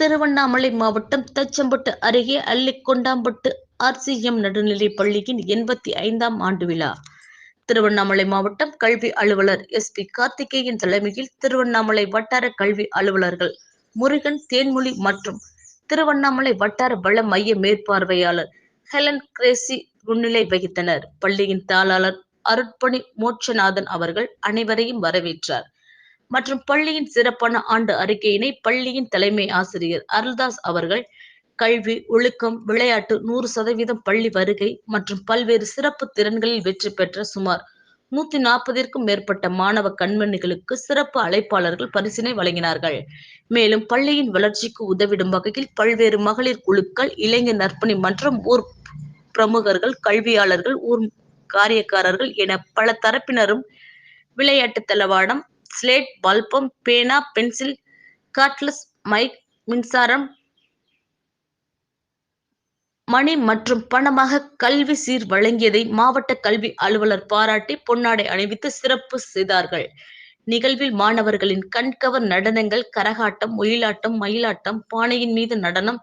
திருவண்ணாமலை மாவட்டம் தச்சம்பட்டு அருகே அள்ளிக்கொண்டாம்பட்டு ஆர்சிஎம் நடுநிலைப் பள்ளியின் எண்பத்தி ஐந்தாம் ஆண்டு விழா. திருவண்ணாமலை மாவட்டம் கல்வி அலுவலர் எஸ் பி கார்த்திகேயன் தலைமையில் திருவண்ணாமலை வட்டார கல்வி அலுவலர்கள் முருகன் தேன்மொழி மற்றும் திருவண்ணாமலை வட்டார வள மைய மேற்பார்வையாளர் ஹெலன் கிரேசி முன்னிலை வகித்தனர். பள்ளியின் தாளாளர் அருட்பணி மோட்சநாதன் அவர்கள் அனைவரையும் வரவேற்றார். மற்றும் பள்ளியின் சிறப்பான ஆண்டு அறிக்கையினை பள்ளியின் தலைமை ஆசிரியர் அருள்தாஸ் அவர்கள் கல்வி ஒழுக்கம் விளையாட்டு நூறு சதவீதம் பள்ளி வருகை மற்றும் பல்வேறு சிறப்பு திறன்களில் வெற்றி பெற்ற சுமார் நூத்தி நாற்பதிற்கும் மேற்பட்ட மாணவ கண்மணிகளுக்கு சிறப்பு அழைப்பாளர்கள் பரிசினை வழங்கினார்கள். மேலும் பள்ளியின் வளர்ச்சிக்கு உதவிடும் வகையில் பல்வேறு மகளிர் குழுக்கள் இளைஞர் நற்பணி மன்றம் ஊர் பிரமுகர்கள் கல்வியாளர்கள் ஊர் காரியக்காரர்கள் என பல தரப்பினரும் விளையாட்டு தளவாடம் ஸ்லேட் பல்பம் பேனா பென்சில் காட்லஸ் மைக் மின்சாரம் மணி மற்றும் பணமாக கல்வி சீர் வழங்கியதை மாவட்ட கல்வி அலுவலர் பாராட்டி பொன்னாடை அணிவித்து சிறப்பு செய்தார்கள். நிகழ்வில் மாணவர்களின் கண்கவர் நடனங்கள் கரகாட்டம் ஒயிலாட்டம் மயிலாட்டம் பானையின் மீது நடனம்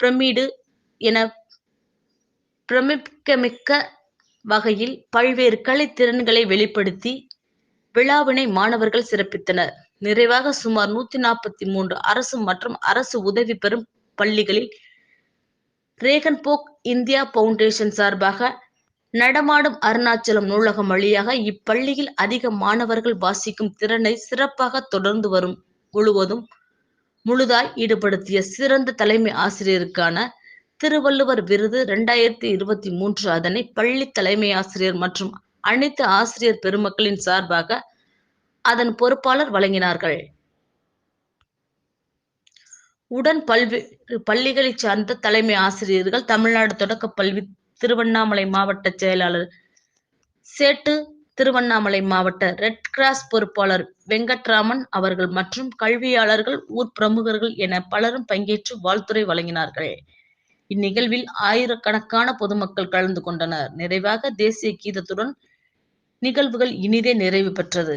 பிரமிடு என பிரமிக்கமிக்க வகையில் பல்வேறு கலைத்திறன்களை வெளிப்படுத்தி விழாவினை மாணவர்கள் சிறப்பித்தனர். நிறைவாக சுமார் நூத்தி நாற்பத்தி மூன்று அரசு மற்றும் அரசு உதவி பெறும் பள்ளிகளில் ரேகன் போக் இந்தியா பவுண்டேஷன் சார்பாக நடமாடும் அருணாச்சலம் நூலகம் வழியாக இப்பள்ளியில் அதிக மாணவர்கள் வாசிக்கும் திறனை சிறப்பாக தொடர்ந்து வரும் முழுவதும் முழுதாய் ஈடுபடுத்திய சிறந்த தலைமை ஆசிரியருக்கான திருவள்ளுவர் விருது இரண்டாயிரத்தி இருபத்தி மூன்று அதனை பள்ளி தலைமை ஆசிரியர் மற்றும் அனைத்து ஆசிரியர் பெருமக்களின் சார்பாக அதன் பொறுப்பாளர் வழங்கினார்கள். உடன் பல்வேறு பள்ளிகளை சார்ந்த தலைமை ஆசிரியர்கள் தமிழ்நாடு தொடக்க பல்வி திருவண்ணாமலை மாவட்ட செயலாளர் சேட்டு திருவண்ணாமலை மாவட்ட ரெட் கிராஸ் பொறுப்பாளர் வெங்கட்ராமன் அவர்கள் மற்றும் கல்வியாளர்கள் ஊர் பிரமுகர்கள் என பலரும் பங்கேற்று வாழ்த்துரை வழங்கினார்கள். இந்நிகழ்வில் ஆயிரக்கணக்கான பொதுமக்கள் கலந்து கொண்டனர். நிறைவாக தேசிய கீதத்துடன் நிகழ்வுகள் இனிதே நிறைவு பெற்றது.